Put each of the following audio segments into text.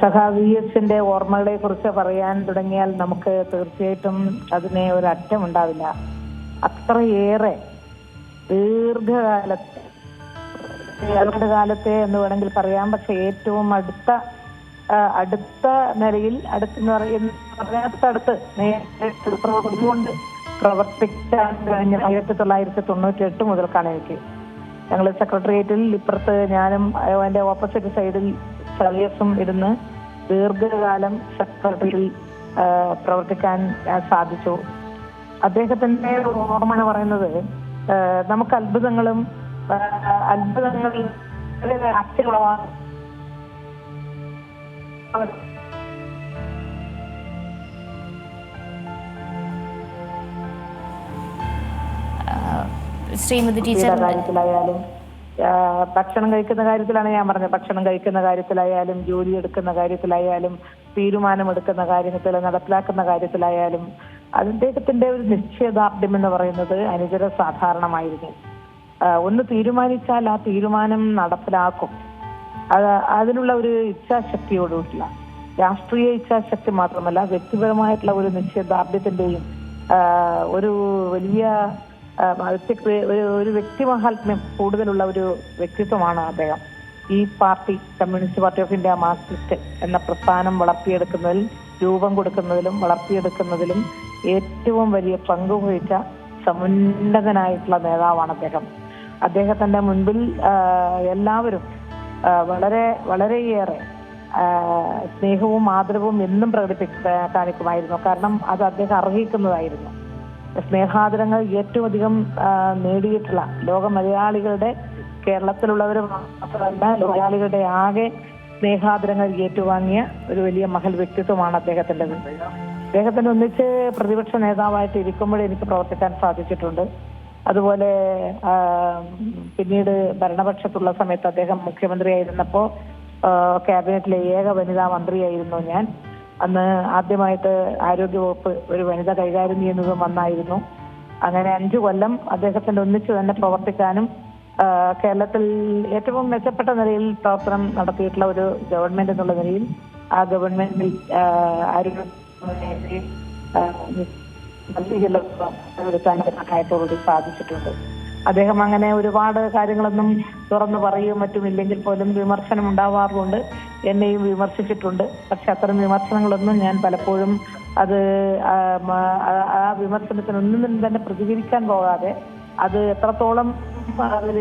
സഖാ V എസിന്റെ ഓർമ്മകളെ കുറിച്ച് പറയാൻ തുടങ്ങിയാൽ നമുക്ക് തീർച്ചയായിട്ടും അതിനെ ഒരു അറ്റം ഉണ്ടാവില്ല. അത്രയേറെ ദീർഘകാലത്തെ ദീർഘകാലത്തെ കാലത്തെ എന്ന് വേണമെങ്കിൽ പറയാം. പക്ഷെ ഏറ്റവും അടുത്ത അടുത്ത നിലയിൽ അടുത്തെന്ന് പറയുന്ന പറയാത്തടുത്ത് നേരിട്ട് കൊണ്ട് പ്രവർത്തിക്കാൻ കഴിഞ്ഞ ആയിരത്തി തൊള്ളായിരത്തി തൊണ്ണൂറ്റി എട്ട് മുതൽക്കാണ് എനിക്ക്. ഞങ്ങൾ സെക്രട്ടേറിയറ്റിൽ ഇപ്പുറത്ത് ഞാനും എന്റെ ഓപ്പോസിറ്റ് സൈഡിൽ സലിയസും ഇരുന്ന് ദീർഘകാലം സെക്രട്ടറിയിൽ പ്രവർത്തിക്കാൻ സാധിച്ചു. അദ്ദേഹത്തിന്റെ ഓർമ്മ എന്ന് പറയുന്നത് നമുക്ക് അത്ഭുതങ്ങളും അത്ഭുതങ്ങൾ അച്ഛനുളവാ ശ്രീമതി ടീച്ചർ കാര്യത്തിലായാലും ഭക്ഷണം കഴിക്കുന്ന കാര്യത്തിലാണ് ഞാൻ പറഞ്ഞത്. ഭക്ഷണം കഴിക്കുന്ന കാര്യത്തിലായാലും ജോലി എടുക്കുന്ന കാര്യത്തിലായാലും തീരുമാനമെടുക്കുന്ന കാര്യത്തിൽ നടപ്പിലാക്കുന്ന കാര്യത്തിലായാലും അദ്ദേഹത്തിന്റെ ഒരു നിശ്ചയദാർഢ്യം എന്ന് പറയുന്നത് അനുചര സാധാരണമായിരുന്നു. ഒന്ന് തീരുമാനിച്ചാൽ ആ തീരുമാനം നടപ്പിലാക്കും. അത് അതിനുള്ള ഒരു ഇച്ഛാശക്തിയോടുള്ള രാഷ്ട്രീയ ഇച്ഛാശക്തി മാത്രമല്ല വ്യക്തിപരമായിട്ടുള്ള ഒരു നിശ്ചയദാർഢ്യത്തിന്റെയും ഒരു വലിയ വ്യക്തി ഒരു വ്യക്തി മഹാത്മ്യം കൂടുതലുള്ള ഒരു വ്യക്തിത്വമാണ് അദ്ദേഹം. ഈ party Communist Party of India Marxist എന്ന പ്രസ്ഥാനം വളർത്തിയെടുക്കുന്നതിൽ രൂപം കൊടുക്കുന്നതിലും വളർത്തിയെടുക്കുന്നതിലും ഏറ്റവും വലിയ പങ്ക് വഹിച്ച സമുന്നതനായിട്ടുള്ള നേതാവാണ് അദ്ദേഹം. അദ്ദേഹത്തിന്റെ മുൻപിൽ എല്ലാവരും വളരെ വളരെയേറെ സ്നേഹവും ആദരവും എന്നും പ്രകടിപ്പിക്കാനിക്കുമായിരുന്നു കാരണം അത് അദ്ദേഹം അർഹിക്കുന്നതായിരുന്നു. സ്നേഹാദരങ്ങൾ ഏറ്റവും അധികം നേടിയിട്ടുള്ള ലോക മലയാളികളുടെ കേരളത്തിലുള്ളവർ മാത്രമല്ല മലയാളികളുടെ ആകെ സ്നേഹാദരങ്ങൾ ഏറ്റുവാങ്ങിയ ഒരു വലിയ മഹൽ വ്യക്തിത്വമാണ് അദ്ദേഹത്തിന്റെത് അദ്ദേഹത്തിന് ഒന്നിച്ച് പ്രതിപക്ഷ നേതാവായിട്ട് ഇരിക്കുമ്പോൾ എനിക്ക് പ്രവർത്തിക്കാൻ സാധിച്ചിട്ടുണ്ട്. അതുപോലെ പിന്നീട് ഭരണപക്ഷത്തുള്ള സമയത്ത് അദ്ദേഹം മുഖ്യമന്ത്രിയായിരുന്നപ്പോൾ ക്യാബിനറ്റിലെ ഏക വനിതാ മന്ത്രിയായിരുന്നു ഞാൻ. അന്ന് ആദ്യമായിട്ട് ആരോഗ്യവകുപ്പ് ഒരു വനിത കൈകാര്യം ചെയ്യുന്നതും വന്നായിരുന്നു. അങ്ങനെ അഞ്ചു കൊല്ലം അദ്ദേഹത്തിന്റെ ഒന്നിച്ചു തന്നെ പ്രവർത്തിക്കാനും കേരളത്തിൽ ഏറ്റവും മെച്ചപ്പെട്ട നിലയിൽ പ്രവർത്തനം നടത്തിയിട്ടുള്ള ഒരു ഗവൺമെന്റ് എന്നുള്ള നിലയിൽ ആ ഗവൺമെന്റിൽ ആരോഗ്യ സാധിച്ചിട്ടുണ്ട്. അദ്ദേഹം അങ്ങനെ ഒരുപാട് കാര്യങ്ങളൊന്നും തുറന്നു പറയുകയും മറ്റുമില്ലെങ്കിൽ പോലും വിമർശനം ഉണ്ടാവാറുണ്ട് എന്നെയും വിമർശിച്ചിട്ടുണ്ട്. പക്ഷെ അത്തരം വിമർശനങ്ങളൊന്നും ഞാൻ പലപ്പോഴും അത് ആ, വിമർശനത്തിനൊന്നും തന്നെ പ്രതികരിക്കാൻ പോകാതെ അത് എത്രത്തോളം അവർ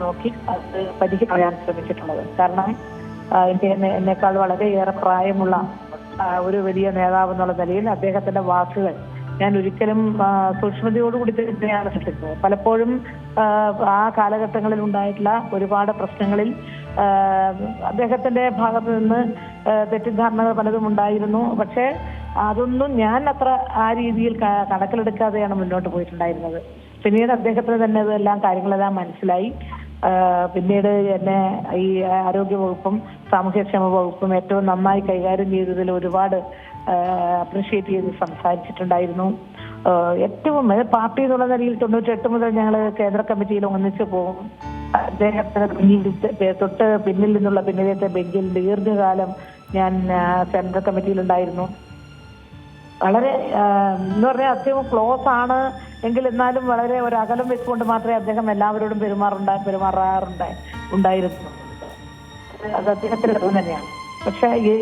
നോക്കി അത് പരിഹരിക്കാൻ ശ്രമിച്ചിട്ടുള്ളത്. കാരണം എനിക്ക് എന്നെ എന്നെക്കാൾ വളരെയേറെ പ്രായമുള്ള ഒരു വലിയ നേതാവ് എന്നുള്ള നിലയിൽ അദ്ദേഹത്തിന്റെ വാക്കുകൾ ഞാൻ ഒരിക്കലും സൂക്ഷ്മതയോടുകൂടി തന്നെയാണ് ശ്രദ്ധിച്ചത് പലപ്പോഴും ആ, കാലഘട്ടങ്ങളിൽ ഉണ്ടായിട്ടുള്ള ഒരുപാട് പ്രശ്നങ്ങളിൽ അദ്ദേഹത്തിന്റെ ഭാഗത്ത് നിന്ന് തെറ്റിദ്ധാരണകൾ പലതും ഉണ്ടായിരുന്നു. പക്ഷേ അതൊന്നും ഞാൻ അത്ര ആ രീതിയിൽ കണക്കിലെടുക്കാതെയാണ് മുന്നോട്ട് പോയിട്ടുണ്ടായിരുന്നത്. പിന്നീട് അദ്ദേഹത്തിന് തന്നെ ഇതെല്ലാം കാര്യങ്ങളെല്ലാം മനസ്സിലായി. പിന്നീട് എന്നെ ഈ ആരോഗ്യ വകുപ്പും സാമൂഹ്യക്ഷേമ വകുപ്പും ഏറ്റവും നന്നായി കൈകാര്യം ചെയ്തതിൽ ഒരുപാട് അപ്രീഷിയേറ്റ് ചെയ്ത് സംസാരിച്ചിട്ടുണ്ടായിരുന്നു. ഏറ്റവും പാർട്ടി എന്നുള്ള നിലയിൽ തൊണ്ണൂറ്റി എട്ട് മുതൽ ഞങ്ങൾ കേന്ദ്ര കമ്മിറ്റിയിൽ ഒന്നിച്ചു പോകും. അദ്ദേഹത്തിന് പിന്നിൽ തൊട്ട് പിന്നിൽ നിന്നുള്ള പിന്നിലത്തെ ബെഞ്ചിൽ ദീർഘകാലം ഞാൻ സെൻട്രൽ കമ്മിറ്റിയിൽ കമ്മിറ്റിയിലുണ്ടായിരുന്നു വളരെ എന്ന് പറഞ്ഞാൽ അദ്ദേഹം ക്ലോസ് ആണ്. എങ്കിൽ എന്നാലും വളരെ ഒരു അകലം വെച്ചുകൊണ്ട് മാത്രമേ അദ്ദേഹം എല്ലാവരോടും പെരുമാറുണ്ടായി പെരുമാറാറുണ്ട് ഉണ്ടായിരുന്നു. അത് അദ്ദേഹത്തിന്റെ തന്നെയാണ്. പക്ഷെ ഈ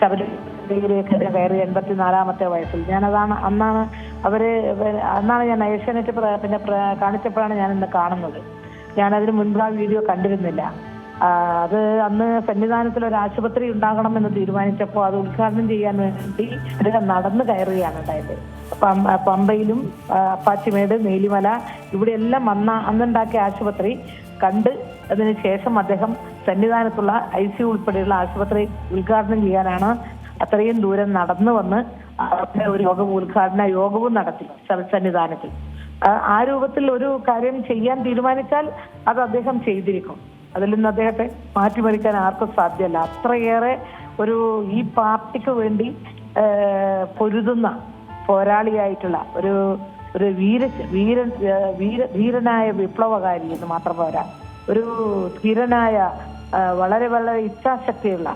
ശബരിമലയിലേക്ക് കയറി എൺപത്തിനാലാമത്തെ വയസ്സിൽ. ഞാൻ അതാണ് അന്നാണ് അവർ അന്നാണ് ഞാൻ ഏഷ്യാനെറ്റ് പിന്നെ കാണിച്ചപ്പോഴാണ് ഞാൻ ഇന്ന് കാണുന്നത്. ഞാൻ അതിന് മുൻപ് ആ വീഡിയോ കണ്ടിരുന്നില്ല. അത് അന്ന് സന്നിധാനത്തിൽ ഒരു ആശുപത്രി ഉണ്ടാകണം എന്ന് തീരുമാനിച്ചപ്പോൾ അത് ഉദ്ഘാടനം ചെയ്യാൻ വേണ്ടി അദ്ദേഹം നടന്നു കയറുകയാണ് ഉണ്ടായത് പമ്പയിലും അപ്പാച്ചിമേട് നീലിമല ഇവിടെയെല്ലാം വന്ന അന്നുണ്ടാക്കിയ ആശുപത്രി കണ്ട് അതിന് ശേഷം അദ്ദേഹം സന്നിധാനത്തുള്ള ഐ സി ഉൾപ്പെടെയുള്ള ആശുപത്രി ഉദ്ഘാടനം ചെയ്യാനാണ് അത്രയും ദൂരം നടന്നു വന്ന് ഒരു യോഗം ഉദ്ഘാടന യോഗവും നടത്തി സന്നിധാനത്തിൽ. ആ രൂപത്തിൽ ഒരു കാര്യം ചെയ്യാൻ തീരുമാനിച്ചാൽ അത് അദ്ദേഹം ചെയ്തിരിക്കും. അതിൽ നിന്ന് അദ്ദേഹത്തെ മാറ്റിമറിക്കാൻ ആർക്കും സാധ്യമല്ല. അത്രയേറെ ഒരു ഈ പാർട്ടിക്ക് വേണ്ടി പൊരുതുന്ന പോരാളിയായിട്ടുള്ള ഒരു ഒരു വീര വീര വീര ധീരനായ വിപ്ലവകാരി എന്ന് മാത്രം പോരാ. ഒരു ധീരനായ വളരെ വളരെ ഇച്ഛാശക്തിയുള്ള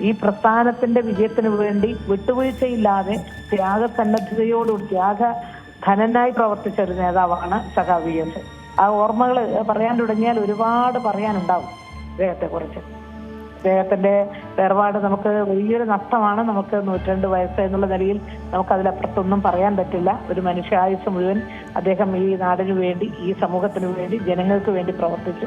ഈ പ്രസ്ഥാനത്തിന്റെ വിജയത്തിന് വേണ്ടി വിട്ടുവീഴ്ചയില്ലാതെ ത്യാഗ സന്നദ്ധതയോടുകൂടി ത്യാഗ ധനനായി പ്രവർത്തിച്ച ഒരു നേതാവാണ് സഖാവി എസ്. ആ ഓർമ്മകൾ പറയാൻ തുടങ്ങിയാൽ ഒരുപാട് പറയാനുണ്ടാവും അദ്ദേഹത്തെ കുറിച്ച് അദ്ദേഹത്തിന്റെ വേർപാട് നമുക്ക് വലിയൊരു നഷ്ടമാണ് നമുക്ക് നൂറ്റിരണ്ട് വയസ്സ് എന്നുള്ള നിലയിൽ നമുക്ക് അതിലപ്പുറത്തൊന്നും പറയാൻ പറ്റില്ല. ഒരു മനുഷ്യായുസ് മുഴുവൻ അദ്ദേഹം ഈ നാടിനു വേണ്ടി ഈ സമൂഹത്തിന് വേണ്ടി ജനങ്ങൾക്ക് വേണ്ടി പ്രവർത്തിച്ചു.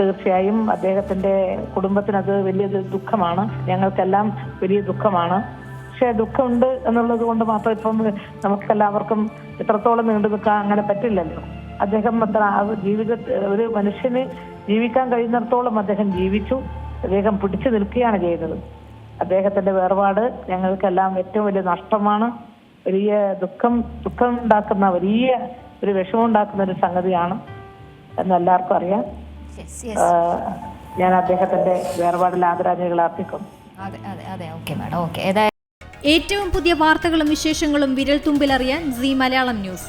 തീർച്ചയായും അദ്ദേഹത്തിന്റെ കുടുംബത്തിനത് വലിയൊരു വലിയ ദുഃഖമാണ്. ഞങ്ങൾക്കെല്ലാം വലിയ ദുഃഖമാണ്. പക്ഷേ ദുഃഖമുണ്ട് എന്നുള്ളത് കൊണ്ട് മാത്രം ഇപ്പം നമുക്കെല്ലാവർക്കും എത്രത്തോളം നീണ്ടു നിൽക്കാൻ അങ്ങനെ പറ്റില്ലല്ലോ. അദ്ദേഹം അത്ര ആ ജീവിത ഒരു മനുഷ്യന് ജീവിക്കാൻ കഴിയുന്നിടത്തോളം അദ്ദേഹം ജീവിച്ചു. അദ്ദേഹം പിടിച്ചു നിൽക്കുകയാണ് ചെയ്തത് അദ്ദേഹത്തിന്റെ വേർപാട് ഞങ്ങൾക്കെല്ലാം ഏറ്റവും വലിയ നഷ്ടമാണ്. വലിയ ദുഃഖം ദുഃഖം ഉണ്ടാക്കുന്ന വലിയ ഒരു വിഷമം ഉണ്ടാക്കുന്ന ഒരു സംഗതിയാണ് എന്ന് എല്ലാവർക്കും അറിയാം. യെസ് യെസ് ഞാൻ അദ്ദേഹത്തിന്റെ വേർപാടിൽ ആദരാഞ്ജലികൾ അർപ്പിക്കും. അതെ അതെ അതെ. ഓക്കെ മാഡം ഓക്കെ ഏതായാലും ഏറ്റവും പുതിയ വാർത്തകളും വിശേഷങ്ങളും വിരൽ തുമ്പിലറിയാൻ സി മലയാളം ന്യൂസ്.